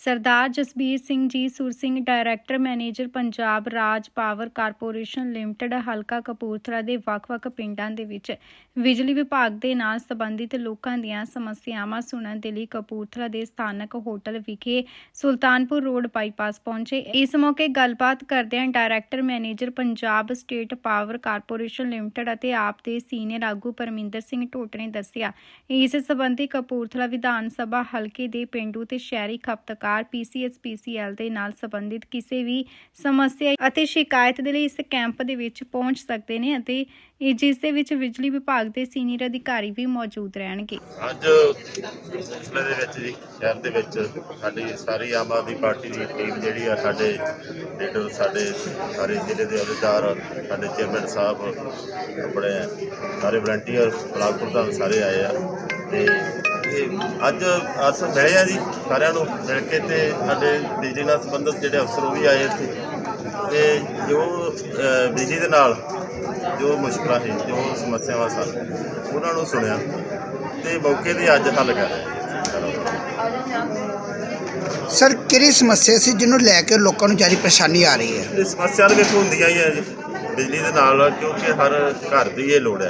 ਸਰਦਾਰ Jasbir Singh ji Sur Singh, director, manager Punjab ਰਾਜ power corporation limited, ਹਲਕਾ ਕਪੂਰਥਲਾ ਦੇ ਵੱਖ-ਵੱਖ ਪਿੰਡਾਂ ਦੇ ਵਿੱਚ ਬਿਜਲੀ ਵਿਭਾਗ ਦੇ ਨਾਲ ਸੰਬੰਧਿਤ ਲੋਕਾਂ ਦੀਆਂ ਸਮੱਸਿਆਵਾਂ ਸੁਣਨ ਦੇ ਲਈ ਕਪੂਰਥਲਾ ਦੇ ਸਥਾਨਕ ਹੋਟਲ ਵਿਖੇ ਸੁਲਤਾਨਪੁਰ ਰੋਡ ਬਾਈਪਾਸ ਪਹੁੰਚੇ। ਇਸ ਮੌਕੇ ਗੱਲਬਾਤ ਕਰਦਿਆਂ director, manager Punjab state power corporation limited ਅਤੇ ਆਪ ਦੇ ਸੀਨੀਅਰ ਆਗੂ ਪਰਮਿੰਦਰ ਸਿੰਘ ਟੋਟ ਨੇ ਦੱਸਿਆ, ਇਸ ਸੰਬੰਧੀ ਕਪੂਰਥਲਾ ਵਿਧਾਨ ਸਭਾ ਹਲਕੇ ਦੇ ਪਿੰਡੂ ਤੇ ਸ਼ਹਿਰੀ ਖਪਤਕਾਰ ਪੀਸੀਐਸ ਪੀਸੀਐਲ ਦੇ ਨਾਲ ਸੰਬੰਧਿਤ ਕਿਸੇ ਵੀ ਸਮੱਸਿਆ ਅਤੇ ਸ਼ਿਕਾਇਤ ਦੇ ਲਈ ਇਸ ਕੈਂਪ ਦੇ ਵਿੱਚ ਪਹੁੰਚ ਸਕਦੇ ਨੇ ਅਤੇ ਇਹ ਜਿਸ ਦੇ ਵਿੱਚ ਬਿਜਲੀ ਵਿਭਾਗ ਦੇ ਸੀਨੀਅਰ ਅਧਿਕਾਰੀ ਵੀ ਮੌਜੂਦ ਰਹਿਣਗੇ। ਅੱਜ ਜ਼ਿਲ੍ਹੇ ਦੇ ਵਿੱਚ ਜੀ, ਸ਼ਹਿਰ ਦੇ ਵਿੱਚ ਸਾਡੀ ਸਾਰੀ ਆਮ ਆਦਮੀ ਪਾਰਟੀ ਦੀ ਟੀਮ ਜਿਹੜੀ ਆ ਸਾਡੇ ਲੀਡਰ ਸਾਡੇ ਸਾਰੇ ਜ਼ਿਲ੍ਹੇ ਦੇ ਅਧਿਕਾਰ ਸਾਡੇ ਚੇਅਰਮੈਨ ਸਾਹਿਬ, ਆਪਣੇ ਸਾਰੇ ਵਲੰਟੀਅਰ ਬਲਾਕ ਪ੍ਰਧਾਨ ਸਾਰੇ ਆਏ ਆ ਤੇ ਇਹ ਅੱਜ ਅਸ ਮਿਲੇ ਆ ਜੀ ਸਾਰਿਆਂ ਨੂੰ ਮਿਲ ਕੇ ਤੇ ਸਾਡੇ ਬਿਜਲੀ ਨਾਲ ਸੰਬੰਧਿਤ ਜਿਹੜੇ ਅਫਸਰ ਉਹ ਵੀ ਆਏ ਇੱਥੇ। ਤੇ ਜੋ ਬਿਜਲੀ ਦੇ ਨਾਲ ਜੋ ਮੁਸ਼ਕਲਾਂ ਸੀ ਜੋ ਸਮੱਸਿਆਵਾਂ ਸਨ ਉਹਨਾਂ ਨੂੰ ਸੁਣਿਆ ਤੇ ਮੌਕੇ ਤੇ ਅੱਜ ਹੱਲ ਕਰ ਹਾਂ। ਸਰ ਕਿਹੜੀ ਸਮੱਸਿਆ ਸੀ ਜਿਹਨੂੰ ਲੈ ਕੇ ਲੋਕਾਂ ਨੂੰ ਜ਼ਿਆਦਾ ਪਰੇਸ਼ਾਨੀ ਆ ਰਹੀ ਹੈ? ਇਹ ਸਮੱਸਿਆ ਤਾਂ ਵੇਖੋ ਹੁੰਦੀਆਂ ਹੀ ਹੈ ਜੀ ਬਿਜਲੀ ਦੇ ਨਾਲ ਕਿਉਂਕਿ ਹਰ ਘਰ ਦੀ ਇਹ ਲੋੜ ਹੈ।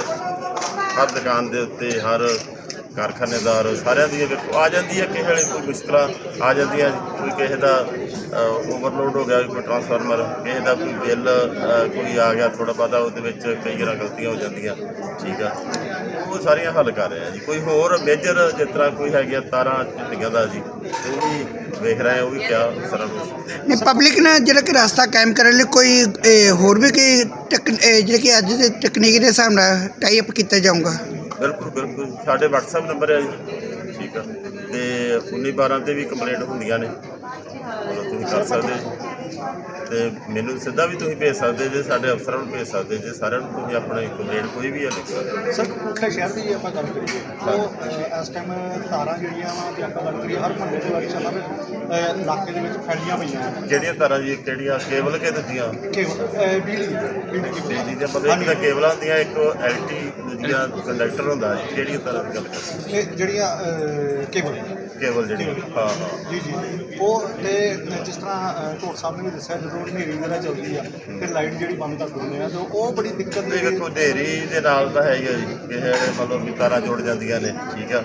ਹਰ ਦੁਕਾਨ ਦੇ ਉੱਤੇ ਹਰ ਕਾਰਖਾਨੇਦਾਰ, ਸਾਰਿਆਂ ਦੀ ਵੇਖੋ ਆ ਜਾਂਦੀ ਹੈ ਕਿਸੇ ਵੇਲੇ ਕੋਈ ਮੁਸ਼ਕਲਾਂ ਆ ਜਾਂਦੀਆਂ ਕੋਈ ਕਿਸੇ ਦਾ ਓਵਰਲੋਡ ਹੋ ਗਿਆ, ਕੋਈ ਟਰਾਂਸਫਾਰਮਰ ਕਿਸੇ ਦਾ ਕੋਈ ਬਿੱਲ ਕੋਈ ਆ ਗਿਆ ਥੋੜਾ ਬਹੁਤਾ ਉਹਦੇ ਵਿੱਚ ਕਈ ਵਾਰ ਗਲਤੀਆਂ ਹੋ ਜਾਂਦੀਆਂ, ਠੀਕ ਆ। ਉਹ ਸਾਰੀਆਂ ਹੱਲ ਕਰ ਰਿਹਾ ਜੀ। ਕੋਈ ਹੋਰ ਮੇਜਰ ਜਿਸ ਤਰ੍ਹਾਂ ਕੋਈ ਹੈਗੀਆਂ ਤਾਰਾਂ ਝੁੱਟੀਆਂ ਦਾ ਜੀ, ਉਹ ਵੀ ਵੇਖ ਰਹੇ ਆ ਉਹ ਵੀ ਕਿਆ ਸਾਰਾ ਕੁਛ। ਨਹੀਂ ਪਬਲਿਕ ਨੇ ਜਿਹੜਾ ਕਿ ਰਸਤਾ ਕਾਇਮ ਕਰਨ ਲਈ ਕੋਈ ਹੋਰ ਵੀ ਕੋਈ ਟੈਕ, ਇਹ, ਜਿਹੜੇ ਕਿ ਅੱਜ ਦੇ ਤਕਨੀਕ ਦੇ ਹਿਸਾਬ ਨਾਲ ਟਾਈ ਅਪ ਕੀਤਾ ਜਾਊਗਾ? ਬਿਲਕੁਲ ਬਿਲਕੁਲ। ਸਾਡੇ WhatsApp ਨੰਬਰ ਹੈ ਜੀ। ਠੀਕ ਆ। ਤੇ 19 12 ਤੇ ਵੀ ਕੰਪਲੇਂਟ ਹੁੰਦੀਆਂ ਨੇ। ਉਹ ਤੁਸੀਂ ਕਰ ਸਕਦੇ ਜੀ। ਤੇ ਮੈਨੂੰ ਸਿੱਧਾ ਵੀ ਤੁਸੀਂ ਭੇਜ ਸਕਦੇ ਜੇ ਸਾਡੇ ਅਫਸਰਾਂ ਨੂੰ ਭੇਜ ਸਕਦੇ ਜੇ ਸਾਰਿਆਂ ਨੂੰ ਤੁਸੀਂ ਆਪਣੀ ਕੰਪਲੇਂਟ ਕੋਈ ਵੀ ਹੈ ਲਿਖ ਸਕਦੇ। ਸਰ ਕਪੂਰਥਲੇ ਸ਼ਹਿਰ ਦੀ ਜੇ ਆਪਾਂ ਗੱਲ ਕਰੀਏ ਉਹ ਇਸ ਟਾਈਮ ਤਾਰਾਂ ਜਿਹੜੀਆਂ ਵਾ ਤੇ ਆਪਾਂ ਗੱਲ ਕਰੀਏ ਹਰ ਮਹੱਲੇ ਦੇ ਹਰ ਅਹ, ਇਲਾਕੇ ਦੇ ਵਿੱਚ ਫੈਲੀਆਂ ਪਈਆਂ ਹਨ ਕਿਹੜੀਆਂ ਤਰ੍ਹਾਂ ਜੀ ਕਿਹੜੀਆਂ ਕੇਬਲ ਕੇ ਦਿੱਤੀਆਂ ਬਿਜਲੀ ਬਿਜਲੀ ਦੀ ਮਤਲਬ ਇੱਕ ਤਾਂ ਕੇਬਲਾਂ ਹੁੰਦੀਆਂ ਇੱਕ ਐਲਟੀ ਦੂਜੀਆਂ ਕੰਡਕਟਰ ਹੁੰਦਾ ਜੀ ਕਿਹੜੀਆਂ ਤਰ੍ਹਾਂ ਦੀ ਗੱਲ ਕਰਦੇ ਜਿਹੜੀਆਂ ਕੇਬਲ। ਕੇਬਲ ਜਿਹੜੀ ਹਾਂ ਹਾਂ। ਜੀ ਜੀ। ਉਹ ਤੇ ਜਿਸ ਤਰ੍ਹਾਂ ਢੋਟ ਸਾਹਿਬ ਨੇ ਵੀ ਦੱਸਿਆ ਜਦੋਂ ਹਨੇਰੀ ਵਗੈਰਾ ਚੱਲਦੀ ਆ ਤੇ ਲਾਈਟ ਜਿਹੜੀ ਬੰਦ ਕਰ ਦਿੰਦੇ ਆ ਤੇ ਉਹ ਬੜੀ ਦਿੱਕਤ ਇਹ ਵੇਖੋ ਢੇਰੀ ਦੇ ਨਾਲ ਤਾਂ ਹੈ ਹੀ ਆ ਜੀ। ਕਿਸੇ ਵੇਲੇ ਮਤਲਬ ਵੀ ਤਾਰਾਂ ਜੁੜ ਜਾਂਦੀਆਂ ਨੇ ਠੀਕ ਆ।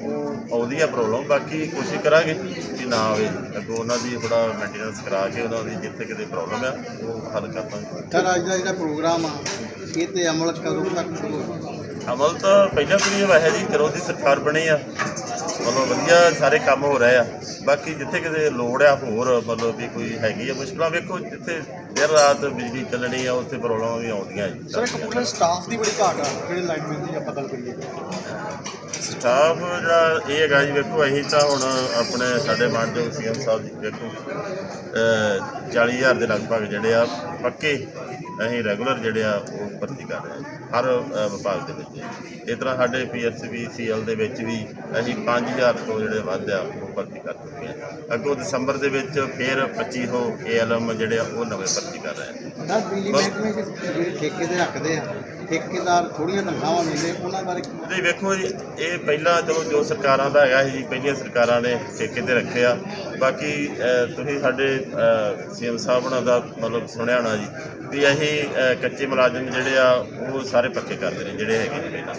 ਉਹ ਆਉਂਦੀ ਆ ਪ੍ਰੋਬਲਮ ਬਾਕੀ ਕੋਸ਼ਿਸ਼ ਕਰਾਂਗੇ ਕਿ ਨਾ ਆਵੇ। ਅੱਗੋਂ ਉਹਨਾਂ ਦੀ ਥੋੜਾ ਮੇਨਟੇਨੈਂਸ ਕਰਾ ਕੇ ਉਹਨਾਂ ਦੀ ਜਿੱਥੇ ਕਿਤੇ ਪ੍ਰੋਬਲਮ ਆ ਉਹ ਹੱਲ ਕਰਾਂਗੇ ਸਰ ਅੱਜ ਦਾ ਜਿਹੜਾ ਪ੍ਰੋਗਰਾਮ ਆ ਇਹ ਤੇ ਅਮਲ ਕਦੋਂ ਤੱਕ ਸ਼ੁਰੂ ਹੋਣਾ ਅਮਲ ਤਾਂ ਪਹਿਲਾਂ ਤੋਂ ਹੀ ਹੋਇਆ ਹੈ ਜੀ ਜਦੋਂ ਦੀ ਸਰਕਾਰ ਬਣੀ ਆ ਮਤਲਬ ਵਧੀਆ ਸਾਰੇ ਕੰਮ ਹੋ ਰਹੇ ਆ। ਬਾਕੀ ਜਿੱਥੇ ਕਿਤੇ ਲੋੜ ਆ ਹੋਰ ਮਤਲਬ ਵੀ ਕੋਈ ਹੈਗੀ ਆ ਮੁਸ਼ਕਲਾਂ ਵੇਖੋ ਜਿੱਥੇ ਦੇਰ ਰਾਤ ਬਿਜਲੀ ਚੱਲਣੀ ਆ ਉੱਥੇ ਪ੍ਰੋਬਲਮਾਂ ਵੀ ਆਉਂਦੀਆਂ ਜੀ। ਸਰ ਕਪੂਰਥਲੇ ਸਟਾਫ ਦੀ ਬੜੀ ਘਾਟ ਆ ਜਿਹੜੇ ਲਾਈਨਮੈਨ ਦੀ ਆਪਾਂ ਗੱਲ ਕਰੀਏ? ਸਟਾਫ ਜਿਹੜਾ ਇਹ ਹੈਗਾ ਜੀ ਵੇਖੋ ਅਸੀਂ ਤਾਂ ਹੁਣ ਆਪਣੇ ਸਾਡੇ ਮਾਨਯੋਗ ਸੀਐਮ ਸਾਹਿਬ ਜੀ ਵੇਖੋ ਅਹ 40000 ਦੇ ਲਗਭਗ ਜਿਹੜੇ ਆ ਪੱਕੇ ਅਸੀਂ ਰੈਗੂਲਰ ਜਿਹੜੇ ਆ ਉਹ ਭਰਤੀ ਕਰ ਰਹੇ ਹਾਂ ਹਰ ਵਿਭਾਗ ਦੇ ਵਿੱਚ। ਇਸ ਤਰ੍ਹਾਂ ਸਾਡੇ ਪੀਐਸਬੀ ਸੀਐਲ ਦੇ ਵਿੱਚ ਵੀ ਅਸੀਂ 5000 ਤੋਂ ਜਿਹੜੇ ਵੱਧ ਆ ਉਹ ਭਰਤੀ ਕਰ ਚੁੱਕੇ ਹਾਂ ਅੱਗੋਂ ਦਸੰਬਰ ਦੇ ਵਿੱਚ ਫਿਰ 2500 ਏਐਲਐਮ ਜਿਹੜੇ ਆ, ਉਹ ਨਵੇਂ ਭਰਤੀ ਕਰ ਰਹੇ ਹਾਂ ਸਰ ਬਿਜਲੀ ਮਹਿਕਮੇ ਚ ਜਿਹੜੇ ਠੇਕੇ ਤੇ ਰੱਖਦੇ ਆ ਠੇਕੇਦਾਰ ਥੋੜੀਆਂ ਤਨਖਾਹਾਂ ਮਿਲਦੇ ਉਹਨਾਂ ਬਾਰੇ ਕੀ? ਵੇਖੋ ਜੀ ਇਹ ਪਹਿਲਾਂ ਚਲੋ ਜੋ ਸਰਕਾਰਾਂ ਦਾ ਹੈਗਾ ਸੀ ਜੀ ਪਹਿਲੀਆਂ ਸਰਕਾਰਾਂ ਨੇ ਠੇਕੇ ਤੇ ਰੱਖਿਆ। ਬਾਕੀ ਅਹ, ਤੁਸੀਂ ਸਾਡੇ ਸੀਐਮ ਸਾਹਿਬ ਉਹਨਾਂ ਦਾ ਮਤਲਬ ਸੁਣਿਆ ਹੋਣਾ ਜੀ ਵੀ ਅਸੀਂ ਅਹ, ਕੱਚੇ ਮੁਲਾਜ਼ਮ ਜਿਹੜੇ ਆ ਉਹ ਸਾਰੇ ਪੱਕੇ ਕਰਦੇ ਨੇ ਜਿਹੜੇ ਹੈਗੇ ਨੇ ਪਹਿਲਾਂ।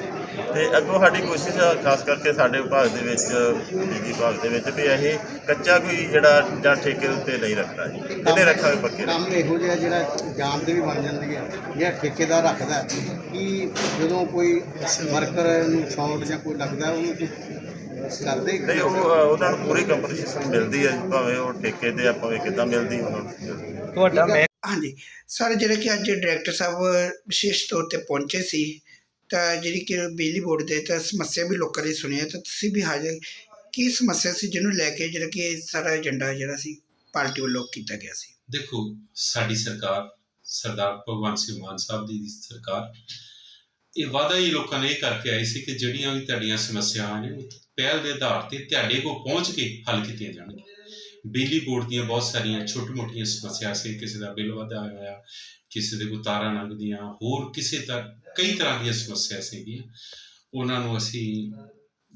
ਤੇ ਅੱਗੋਂ ਸਾਡੀ ਕੋਸ਼ਿਸ਼ ਆ ਖਾਸ ਕਰਕੇ ਸਾਡੇ ਵਿਭਾਗ ਦੇ ਵਿੱਚ ਬਿਜਲੀ ਵਿਭਾਗ ਦੇ ਵਿੱਚ ਵੀ ਅਸੀਂ ਕੱਚਾ ਕੋਈ ਜਿਹੜਾ ਜਾਂ ਠੇਕੇ ਦੇ ਉੱਤੇ ਨਹੀਂ ਰੱਖਣਾ ਜੀ। ਇਹਨੇ ਰੱਖਾਂਗੇ ਪੱਕੇ। ਕੰਮ ਇਹੋ ਜਿਹਾ ਜਿਹੜਾ ਜਾਨ ਦੇ ਵੀ ਬਣ ਜਾਂਦੀ ਹੈ ਜਿਹੜਾ ਠੇਕੇਦਾਰ ਰੱਖਦਾ ਹੈ। ਕਿ ਜਦੋਂ ਕੋਈ ਵਰਕਰ ਨੂੰ ਸ਼ੌਂਟ ਜਾਂ ਕੋਈ ਲੱਗਦਾ ਉਹਨੂੰ ਕੋਈ ਕਰਦੇ ਨਹੀਂ ਉਹ ਅਹ, ਉਹਨਾਂ ਨੂੰ ਪੂਰੀ ਕੰਪਨਸੇਸ਼ਨ ਮਿਲਦੀ ਹੈ ਭਾਵੇਂ ਉਹ ਠੇਕੇ ਤੇ ਆ ਭਾਵੇਂ ਕਿੱਦਾਂ ਮਿਲਦੀ ਉਹਨਾਂ ਨੂੰ। ਤੁਹਾਡਾ ਹਾਂਜੀ। ਸਰ ਜਿਹੜੇ ਕਿ ਅੱਜ ਡਾਇਰੈਕਟਰ ਸਾਹਿਬ ਵਿਸ਼ੇਸ਼ ਤੌਰ ਤੇ ਪਹੁੰਚੇ ਸੀ ਤਾਂ ਜਿਹੜੀ ਕਿ ਬਿਜਲੀ ਬੋਰਡ ਦੇ ਤਾਂ ਸਮੱਸਿਆ ਵੀ ਲੋਕਾਂ ਦੀ ਸੁਣੀ ਹੈ ਤਾਂ ਤੁਸੀਂ ਵੀ ਹਾਜ਼ਰ ਕੀ ਸਮੱਸਿਆ ਸੀ ਜਿਹਨੂੰ ਲੈ ਕੇ ਜਿਹੜਾ ਕਿ ਸਾਰਾ ਏਜੰਡਾ ਜਿਹੜਾ ਸੀ ਪਾਰਟੀ ਵੱਲੋਂ ਕੀਤਾ ਗਿਆ ਸੀ? ਦੇਖੋ ਸਾਡੀ ਸਰਕਾਰ ਸਰਦਾਰ ਭਗਵੰਤ ਸਿੰਘ ਮਾਨ ਸਾਹਿਬ ਦੀ ਸਰਕਾਰ। ਇਹ ਵਾਅਦਾ ਹੀ ਲੋਕਾਂ ਨੇ ਇਹ ਕਰਕੇ ਆਈ ਸੀ ਕਿ ਜਿਹੜੀਆਂ ਵੀ ਤੁਹਾਡੀਆਂ ਸਮੱਸਿਆਵਾਂ ਨੇ ਪਹਿਲ ਦੇ ਆਧਾਰ ਤੇ ਤੁਹਾਡੇ ਕੋਲ ਪਹੁੰਚ ਕੇ ਹੱਲ ਕੀਤੀਆਂ ਜਾਣਗੀਆਂ। ਬਿਜਲੀ ਬੋਰਡ ਦੀਆਂ ਬਹੁਤ ਸਾਰੀਆਂ ਛੋਟੀ-ਮੋਟੀਆਂ ਸਮੱਸਿਆ ਸੀ, ਕਿਸੇ ਦਾ ਬਿੱਲ ਵਧਾ ਹੋਇਆ, ਕਿਸੇ ਦੇ ਕੋਲ ਤਾਰਾਂ ਲੰਘਦੀਆਂ, ਹੋਰ ਕਿਸੇ ਤਰ੍ਹਾਂ ਕਈ ਤਰ੍ਹਾਂ ਦੀਆਂ ਸਮੱਸਿਆ ਸੀਗੀਆਂ। ਉਹਨਾਂ ਨੂੰ ਅਸੀਂ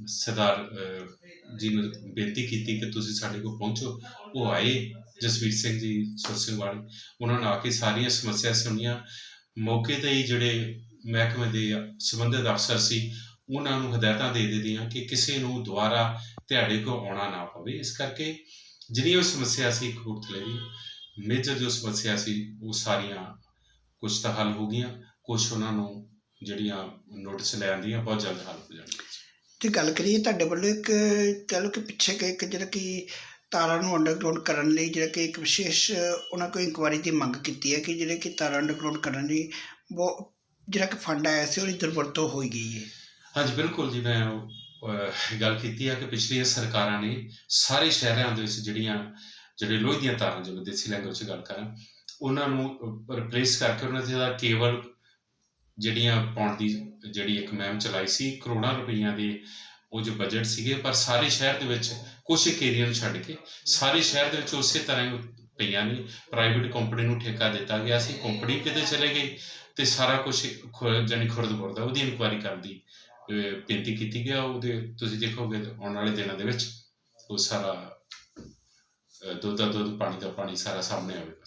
ਸਰਦਾਰ ਜੀ ਨੂੰ ਬੇਨਤੀ ਕੀਤੀ ਕਿ ਤੁਸੀਂ ਸਾਡੇ ਕੋਲ ਪਹੁੰਚੋ, ਉਹ ਆਏ। ਜਸਵੀਰ ਸਿੰਘ ਜੀ ਸੁਰ ਸਿੰਘ ਉਹਨਾਂ ਨੇ ਆ ਕੇ ਸਾਰੀਆਂ ਸਮੱਸਿਆ ਸੁਣੀਆਂ। ਮੌਕੇ ਤੇ ਹੀ ਜਿਹੜੇ ਮਹਿਕਮੇ ਦੇ ਸੰਬੰਧਿਤ ਅਫਸਰ ਸੀ, ਉਹਨਾਂ ਨੂੰ ਹਦਾਇਤਾਂ ਦੇ ਦਿੱਤੀਆਂ ਕਿ ਕਿਸੇ ਨੂੰ ਦੁਬਾਰਾ ਤੁਹਾਡੇ ਕੋਲ ਆਉਣਾ ਨਾ ਪਵੇ। ਇਸ ਕਰਕੇ ਜਿਹੜੀਆਂ ਵੀ ਸਮੱਸਿਆ ਸੀ ਕਪੂਰਥਲੇ ਦੀ, ਮੇਜਰ ਜੋ ਸਮੱਸਿਆ ਸੀ, ਉਹ ਸਾਰੀਆਂ ਕੁਝ ਤਾਂ ਹੱਲ ਹੋ ਗਈਆਂ। ਕੁਝ ਉਹਨਾਂ ਨੂੰ ਜਿਹੜੀਆਂ ਨੋਟਿਸ ਲੈ ਆਂਦੀਆਂ ਬਹੁਤ ਜਲਦ ਹੱਲ ਹੋ ਜਾਣਗੀਆਂ। ਤੇ ਗੱਲ ਕਰੀਏ ਤੁਹਾਡੇ ਵੱਲੋਂ ਇੱਕ, ਕਹਿ ਲਓ ਕਿ ਪਿੱਛੇ ਕਿ ਜਿਹੜਾ ਕਿ ਤਾਰਾਂ ਨੂੰ ਅੰਡਰਗਰਾਉਂਡ ਕਰਨ ਲਈ ਜਿਹੜਾ ਕਿ ਇੱਕ ਵਿਸ਼ੇਸ਼, ਉਹਨਾਂ ਕੋਲ ਇਨਕੁਆਰੀ ਦੀ ਮੰਗ ਕੀਤੀ ਹੈ ਕਿ ਜਿਹੜੇ ਕਿ ਤਾਰਾਂ ਅੰਡਰਗਰਾਉਂਡ ਕਰਨ ਲਈ ਉਹ ਜਿਹੜਾ ਕਿ ਫੰਡ ਆਇਆ ਸੀ ਉਹਦੀ ਦੁਰਵਰਤੋਂ ਹੋਈ ਗਈ ਹੈ। ਹਾਂਜੀ, ਬਿਲਕੁਲ ਜੀ, ਮੈਂ ਗੱਲ ਕੀਤੀ ਹੈ ਕਿ ਪਿਛਲੀਆਂ ਸਰਕਾਰਾਂ ਨੇ ਸਾਰੇ ਸ਼ਹਿਰਾਂ ਦੇ ਵਿੱਚ ਜਿਹੜੀਆਂ, ਜਿਹੜੇ ਲੋਹੇ ਦੀਆਂ ਤਾਰਾਂ, ਜਿਵੇਂ ਦੇਸੀ ਲੈਂਗੁਏਜ ਚ ਗੱਲ ਕਰਾਂ, ਉਹਨਾਂ ਨੂੰ ਰਿਪਲੇਸ ਕਰਕੇ ਉਹਨਾਂ ਦੇ ਦਾ ਕੇਵਲ ਜਿਹੜੀਆਂ ਪਾਉਣ ਦੀ ਜਿਹੜੀ ਇੱਕ ਮਹਿਮ ਚਲਾਈ ਸੀ, ਕਰੋੜਾਂ ਰੁਪਈਆਂ ਦੇ ਉਹ ਜੋ ਬਜਟ ਸੀਗੇ, ਪਰ ਸਾਰੇ ਸ਼ਹਿਰ ਦੇ ਵਿੱਚ ਕੁਝ ਇੱਕ ਏਰੀਆ ਨੂੰ ਛੱਡ ਕੇ ਸਾਰੇ ਸ਼ਹਿਰ ਦੇ ਵਿੱਚ ਉਸੇ ਤਰ੍ਹਾਂ ਹੀ ਪਈਆਂ ਨੇ। ਪ੍ਰਾਈਵੇਟ ਕੰਪਨੀ ਨੂੰ ਠੇਕਾ ਦਿੱਤਾ ਗਿਆ ਸੀ। ਕੰਪਨੀ ਕਿਤੇ ਚਲੇ ਗਈ ਤੇ ਸਾਰਾ ਕੁਝ ਜਾਨੀ ਖੁਰਦ ਬੁਰਦਾ ਉਹਦੀ ਇਨਕੁਆਇਰੀ ਕਰਦੀ ਬੇਨਤੀ ਕੀਤੀ ਗਿਆ ਉਹਦੇ, ਤੁਸੀਂ ਦੇਖੋਗੇ ਆਉਣ ਵਾਲੇ ਦਿਨਾਂ ਦੇ ਵਿੱਚ ਉਹ ਸਾਰਾ ਦੁੱਧ ਦਾ ਦੁੱਧ, ਪਾਣੀ ਦਾ ਪਾਣੀ ਸਾਰਾ ਸਾਹਮਣੇ ਆਵੇਗਾ।